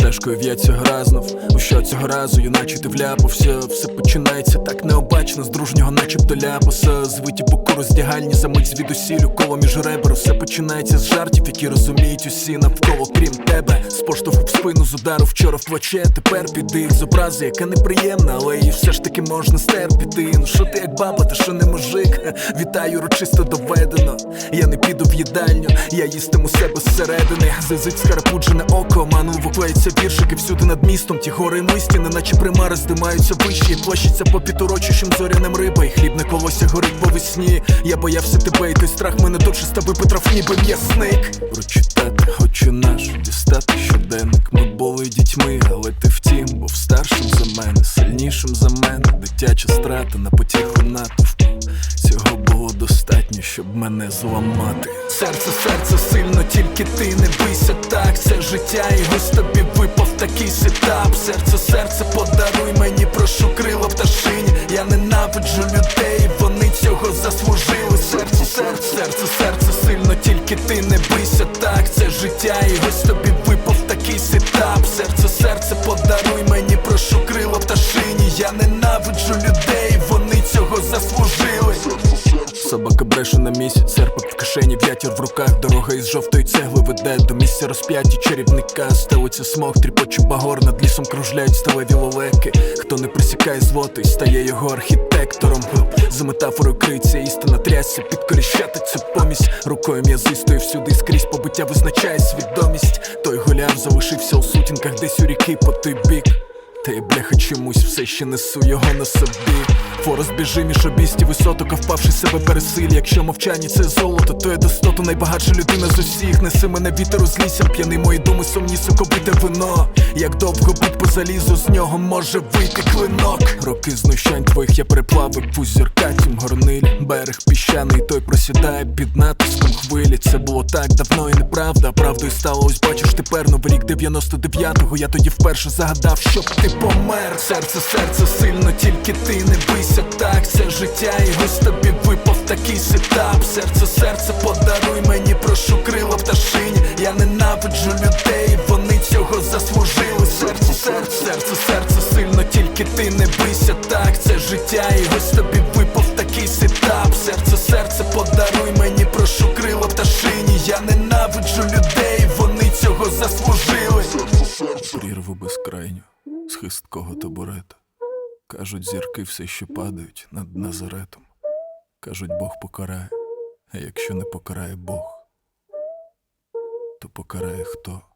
Стежкою в'ється цього разнув, у що цього разу, юначе ти вляпався? Все починається так необачно, з дружнього начебто ляпаса. Звиті боку роздягальні, за мить звідусілю коло між ребер Все починається з жартів, які розуміють усі навколо, крім тебе. З поштовху в спину, з удару вчора в плече Тепер піди з образи, яка неприємна, але її все ж таки можна стерпіти Ну що ти як баба, ти що не мужик? Вітаю, урочисто доведено Я не піду в їдальню, я їстиму себе зсередини Зазить скарапуджене око, манливо клеїться віршики всюди над містом. Ті гори мисті, неначе примари здимаються вищі, і площаться по підурочищем зоряним риба, і хлібне колося горить по весні. Я боявся тебе, і той страх мене дочиста випетрав, ніби м'ясник. Прочитати хочу наш, сильнішим за мене, дитяча страта на потіху натовпу. Цього було достатньо, щоб мене зламати. Серце, серце сильно, тільки ти не бийся так. Це життя, і ось тобі випав такий сетап. Серце, серце, подаруй мені, прошу крила пташині. Я ненавиджу людей, вони цього заслужили. Серце, серце, серце, серце сильно, тільки ти не бийся так. Це життя, і ось тобі випав такий сетап. Серце, серце, подаруй Я ненавиджу людей, вони цього заслужили. Собака бреше на місяць, серпик в кишені, в'ятір в руках, дорога із жовтої цегли веде до місця розп'яті чарівника. Стелиться смог, тріпоче багор, над лісом кружляють сталеві лелеки. Хто не присікає злотий, стає його архітектором. За метафорою криється істина трясся, підкоріщати цю помість рукою м'язистою всюди скрізь побиття визначає свідомість. Той голяр залишився у сутінках, десь у ріки по той бік. Та я бляха чомусь все ще несу його на собі. Форест біжи між обісті висотока, впавши себе пересиль. Якщо мовчання це золото, то я достоту найбагатша людина з усіх. Неси мене вітер з лісом, п'яний мої думи сумні соковите вино. Як довго будь по залізу, з нього може вийти клинок. Роки знущань твоїх я переплавив у зіркатім горнилі. Берег піщаний, той просідає під натиском хвилі. Це було так давно і неправда. Правдою стало, ось бачиш тепер новий рік 99-го. Я тоді вперше загадав, щоб ти помер. Серце, серце сильно, тільки ти не бийся так. Це життя, і ось тобі випав такий сетап. Серце, серце, подаруй мені, прошу крила пташині. Я ненавиджу людей, вони цього заслужили. Серце, серце, серце, серце сильно, тільки ти не бийся так. Це життя, і ось тобі випав такий сетап. Серце, серце, подаруй мені, прошу крила пташині. Я ненавиджу людей, вони цього заслужили. Прірву безкрайню з хисткого табурета. Кажуть, зірки все ще падають над Назаретом. Кажуть, Бог покарає, а якщо не покарає Бог, то покарає хто?